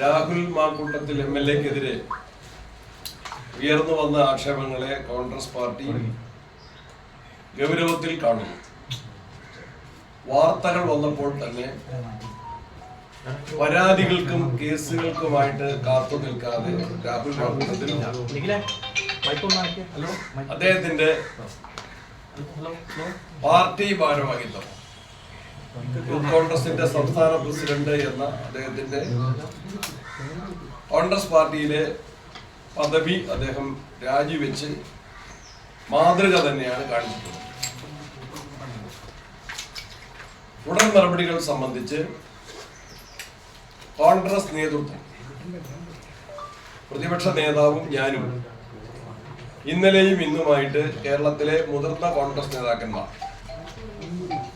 Rahul Mamkootathil M L എക്കെതിരെ ഉയർന്നു വന്ന ആക്ഷേപങ്ങളെ കോൺഗ്രസ് പാർട്ടി ഗൗരവത്തിൽ കാണുന്നു. വാർത്തകൾ വന്നപ്പോൾ തന്നെ പരാതികൾക്കും കേസുകൾക്കുമായിട്ട് കാത്തു നിൽക്കാതെ രാഹുൽ മാക്കൂട്ടത്തിൽ അദ്ദേഹത്തിന്റെ പാർട്ടി ഭാരവാഹിത്വം. യൂത്ത് കോൺഗ്രസിന്റെ സംസ്ഥാന പ്രസിഡന്റ് എന്ന അദ്ദേഹത്തിന്റെ കോൺഗ്രസ് പാർട്ടിയിലെ പദവി അദ്ദേഹം രാജിവെച്ച് മാതൃക തന്നെയാണ് കാണിച്ചിട്ടുള്ളത്. ഉടൻ നടപടികൾ സംബന്ധിച്ച് കോൺഗ്രസ് നേതൃത്വം പ്രതിപക്ഷ നേതാവും ഞാനും ഇന്നലെയും ഇന്നുമായിട്ട് കേരളത്തിലെ മുതിർന്ന കോൺഗ്രസ് നേതാക്കന്മാർ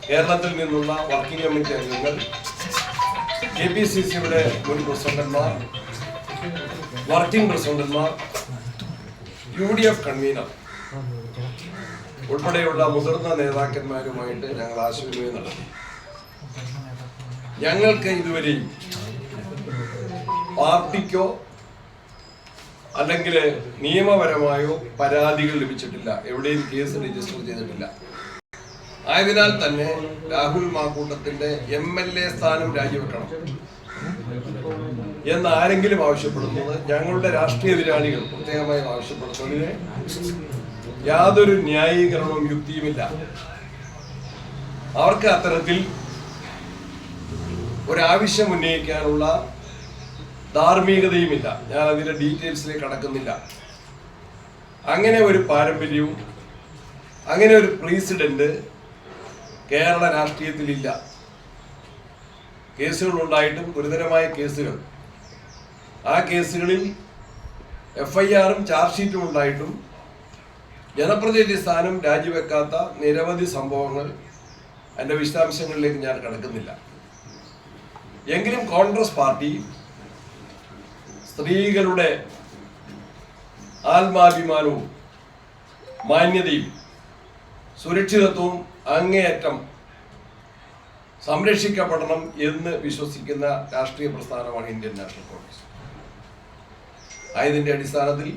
കേരളത്തിൽ നിന്നുള്ള വർക്കിംഗ് കമ്മിറ്റി അംഗങ്ങൾ കെ പി സി സിയുടെ മുൻ പ്രസിഡന്റ്മാർ വർക്കിംഗ് പ്രസിഡന്റ്മാർ യു ഡി എഫ് കൺവീനർ ഉൾപ്പെടെയുള്ള മുതിർന്ന നേതാക്കന്മാരുമായിട്ട് ഞങ്ങൾ ആശയവിനിമയം നടത്തി. ഞങ്ങൾക്ക് ഇതുവരെയും പാർട്ടിക്കോ അല്ലെങ്കിൽ നിയമപരമായോ പരാതികൾ ലഭിച്ചിട്ടില്ല. എവിടെയും കേസ് രജിസ്റ്റർ ചെയ്തിട്ടില്ല. ആയതിനാൽ തന്നെ രാഹുൽ മാക്കൂട്ടത്തിന്റെ എം എൽ എ സ്ഥാനം രാജിവെക്കണം. എന്ന് ആരെങ്കിലും ആവശ്യപ്പെടുന്നത് ഞങ്ങളുടെ രാഷ്ട്രീയ എതിരാളികൾ പ്രത്യേകമായി ആവശ്യപ്പെടുന്നതിന് യാതൊരു ന്യായീകരണവും യുക്തിയുമില്ല അവർക്ക് അത്തരത്തിൽ ഒരാവശ്യം ഉന്നയിക്കാനുള്ള ധാർമ്മികതയുമില്ല. ഞാൻ അതിന്റെ ഡീറ്റെയിൽസിലേക്ക് കടക്കുന്നില്ല. അങ്ങനെ ഒരു പാരമ്പര്യവും അങ്ങനെ ഒരു പ്രസിഡന്റ് കേരള രാഷ്ട്രീയത്തിലില്ല. കേസുകൾ ഉണ്ടായിട്ടും ഗുരുതരമായ കേസുകൾ. ആ കേസുകളിൽ എഫ് ഐ ആറും ചാർജ് ഷീറ്റും ഉണ്ടായിട്ടും ജനപ്രതിനിധി സ്ഥാനം രാജിവെക്കാത്ത നിരവധി സംഭവങ്ങൾ എന്റെ വിശദാംശങ്ങളിലേക്ക് ഞാൻ കടക്കുന്നില്ല. എങ്കിലും കോൺഗ്രസ് പാർട്ടി സ്ത്രീകളുടെ ആത്മാഭിമാനവും മാന്യതയും സുരക്ഷിതത്വവും അങ്ങേയറ്റം സംരക്ഷിക്കപ്പെടണം എന്ന് വിശ്വസിക്കുന്ന രാഷ്ട്രീയ പ്രസ്ഥാനമാണ് ഇന്ത്യൻ നാഷണൽ കോൺഗ്രസ്. ആയതിന്റെ അടിസ്ഥാനത്തിൽ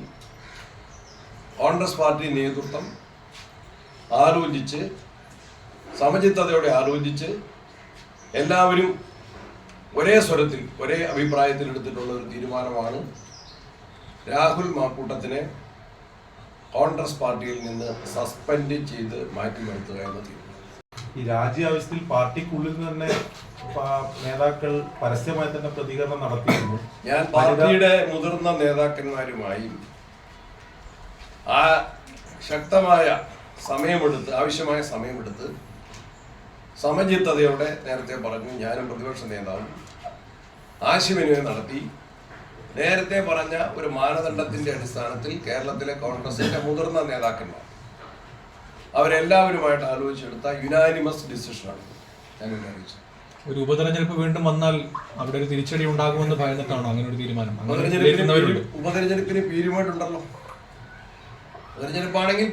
കോൺഗ്രസ് പാർട്ടി നേതൃത്വം ആലോചിച്ച് സമചിത്തതയോടെ ആലോചിച്ച് എല്ലാവരും ഒരേ സ്വരത്തിൽ ഒരേ അഭിപ്രായത്തിൽ എടുത്തിട്ടുള്ള ഒരു തീരുമാനമാണ് രാഹുൽ മാക്കൂട്ടത്തിനെ കോൺഗ്രസ് പാർട്ടിയിൽ നിന്ന് സസ്പെൻഡ് ചെയ്ത് മാറ്റി നിർത്തുക എന്ന തീരുമാനം. ഈ രാജ്യ ആവശ്യത്തിൽ പാർട്ടിക്കുള്ളിൽ തന്നെ നേതാക്കൾ പരസ്യമായി തന്നെ പ്രതികരണം നടത്തിയിരുന്നു. ഞാൻ പാർട്ടിയുടെ മുതിർന്ന നേതാക്കന്മാരുമായി ആ ശക്തമായ സമയമെടുത്ത് ആവശ്യമായ സമയമെടുത്ത് സമചിത്തതയോടെ നേരത്തെ പറഞ്ഞു ഞാനും പ്രതിപക്ഷ നേതാവും ആശയവിനിമയം നടത്തി. നേരത്തെ പറഞ്ഞ ഒരു മാനദണ്ഡത്തിന്റെ അടിസ്ഥാനത്തിൽ കേരളത്തിലെ കോൺഗ്രസിന്റെ മുതിർന്ന നേതാക്കന്മാർ അവരെല്ലാവരുമായിട്ട് ആലോചിച്ചെടുത്ത യുനാനിമസ് ഡിസിഷനാണ് ഞാൻ അറിയിച്ചത്. ഒരു ഉപതെരഞ്ഞെടുപ്പ് വീണ്ടും വന്നാൽ അവിടെ ഒരു തിരിച്ചടി ഉണ്ടാകുമെന്ന് ഭയന്നിട്ടാണോ അങ്ങനെ ഒരു തീരുമാനം? ഉപതെരഞ്ഞെടുപ്പിന് പീരുമായിട്ടുണ്ടല്ലോ. ഉപതെരഞ്ഞെടുപ്പാണെങ്കിൽ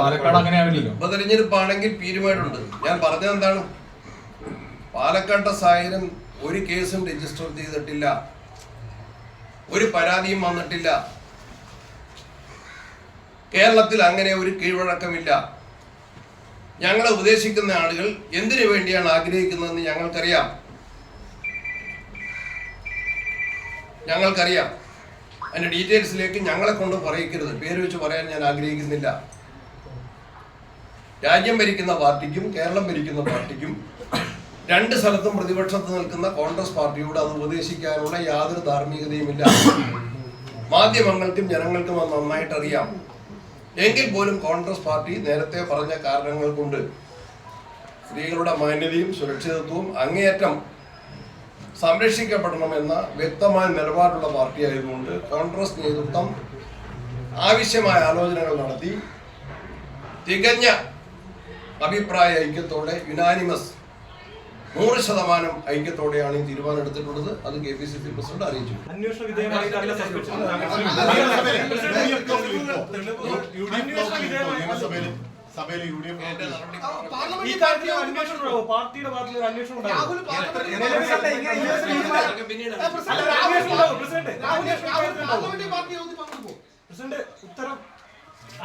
പാലക്കാട് അങ്ങനെ ആവില്ലല്ലോ. ഉപതെരഞ്ഞെടുപ്പാണെങ്കിൽ പീരുമേടുണ്ട് ഞാൻ പറഞ്ഞത് എന്താണ്? പാലക്കാട്ടെ സാഹചര്യം ഒരു കേസും രജിസ്റ്റർ ചെയ്തിട്ടില്ല. ഒരു പരാതിയും വന്നിട്ടില്ല. കേരളത്തിൽ അങ്ങനെ ഒരു കീഴ്വഴക്കമില്ല. ഞങ്ങളെ ഉപദേശിക്കുന്ന ആളുകൾ എന്തിനു വേണ്ടിയാണ് ആഗ്രഹിക്കുന്നതെന്ന് ഞങ്ങൾക്കറിയാം. ഞങ്ങൾക്കറിയാം. അതിന്റെ ഡീറ്റെയിൽസിലേക്ക് ഞങ്ങളെ കൊണ്ട് പറയിക്കരുത്. പേര് വെച്ച് പറയാൻ ഞാൻ ആഗ്രഹിക്കുന്നില്ല. രാജ്യം ഭരിക്കുന്ന പാർട്ടിക്കും കേരളം ഭരിക്കുന്ന പാർട്ടിക്കും രണ്ട് സ്ഥലത്തും പ്രതിപക്ഷത്ത് നിൽക്കുന്ന കോൺഗ്രസ് പാർട്ടിയോട് അത് ഉപദേശിക്കാനുള്ള യാതൊരു ധാർമ്മികതയുമില്ല. മാധ്യമങ്ങൾക്കും ജനങ്ങൾക്കും അത് നന്നായിട്ട് അറിയാം എങ്കിൽ പോലും കോൺഗ്രസ് പാർട്ടി നേരത്തെ പറഞ്ഞ കാരണങ്ങൾ കൊണ്ട് സ്ത്രീകളുടെ മാന്യതയും സുരക്ഷിതത്വവും അങ്ങേയറ്റം സംരക്ഷിക്കപ്പെടണമെന്ന വ്യക്തമായ നിലപാടുള്ള പാർട്ടി ആയതുകൊണ്ട് കോൺഗ്രസ് നേതൃത്വം ആവശ്യമായ ആലോചനകൾ നടത്തി തികഞ്ഞ അഭിപ്രായ ഐക്യത്തോടെ യുനാനിമസ് നൂറ് ശതമാനം ഐക്യത്തോടെയാണ് ഈ തീരുമാനം എടുത്തിട്ടുള്ളത്. അത് K P C C president അറിയിച്ചു അന്വേഷണ യു ഡി എഫ് ഈ കാര്യത്തിൽ ഉണ്ടാവും പാർട്ടിയുടെ ഭാഗത്തിൽ ഒരു ഉണ്ടാവും പ്രസിഡന്റ് ഉത്തരം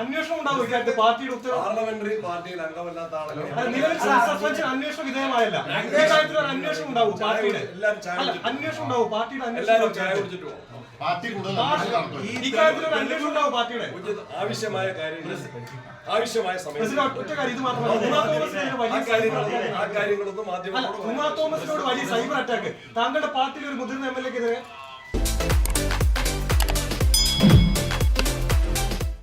അന്വേഷണം ഉണ്ടാവും ഇക്കാര്യത്തിൽ പാർട്ടിയുടെ ഉത്തരവ്? പാർലമെന്ററി പാർട്ടിയിൽ അംഗമല്ലാത്ത ആളല്ലോ നിലവിൽ സസ്പെൻഷൻ അന്വേഷണ വിധേയമായല്ല ഈ കാര്യത്തിൽ ഒരു അന്വേഷണം ഉണ്ടാവും പാർട്ടിയുടെ. എല്ലാവരും ചായ അല്ല കുടിച്ചിട്ട് അന്വേഷണം ഉണ്ടാവും. പാർട്ടിയുടെ അന്വേഷണം എല്ലാവരും. ചായ കുടിച്ചിട്ട് പോകും പാർട്ടി കൂടുതൽ അന്വേഷണം ഈ കാര്യത്തിൽ ഒരു അന്വേഷണം ഉണ്ടാവും പാർട്ടിയുടെ. ആവശ്യമായ കാര്യങ്ങൾ ആവശ്യമായ സമയം പ്രസിഡന്റ് ഒറ്റ കാര്യം ഇത് മാത്രമല്ല. ആ വലിയ കാര്യങ്ങൾ ആ അറ്റാക്ക്. കാര്യങ്ങളൊന്നും അല്ല മാധ്യമങ്ങളോട് തോമസിനോട് വലിയ സൈബർ അറ്റാക്ക്. താങ്കളുടെ പാർട്ടിയിലെ ഒരു മുതിർന്ന എം എൽ എക്കെതിരെ